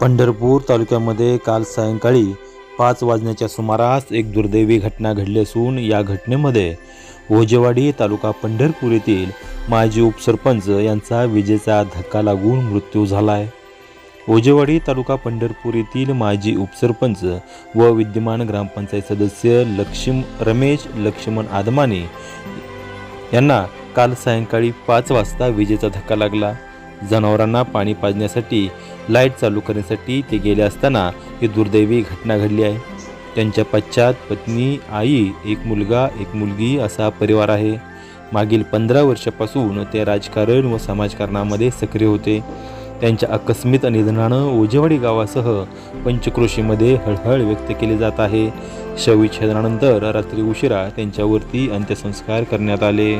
पंढरपूर तालुक्यामध्ये काल सायंकाळी पाच वाजण्याच्या सुमारास एक दुर्दैवी घटना घडली असून या घटनेमध्ये ओजेवाडी तालुका पंढरपूर येथील माजी उपसरपंच यांचा विजेचा धक्का लागून मृत्यू झाला आहे ओजेवाडी तालुका पंढरपूर येथील माजी उपसरपंच व विद्यमान ग्रामपंचायत सदस्य लक्ष्म रमेश लक्ष्मण आदमानी यांना काल सायंकाळी पाच वाजता विजेचा धक्का लागला. जनावरांना पाणी पाजण्यासाठी लाइट चालू करण्यासाठी ते गेले असताना ही दुर्दैवी घटना घडली आहे. त्यांच्या पश्चात पत्नी आई एक मुलगा एक मुलगी असा परिवार आहे. मागील पंधरा वर्षापासून ते राजकारण व समाजकारणामध्ये सक्रिय होते. त्यांच्या आकस्मित निधनानं ओजेवाडी गावासह पंचक्रोशीमध्ये हळहळ व्यक्त केली जात आहे. शवविच्छेदनानंतर रात्री उशिरा त्यांच्यावरती अंत्यसंस्कार करण्यात आले.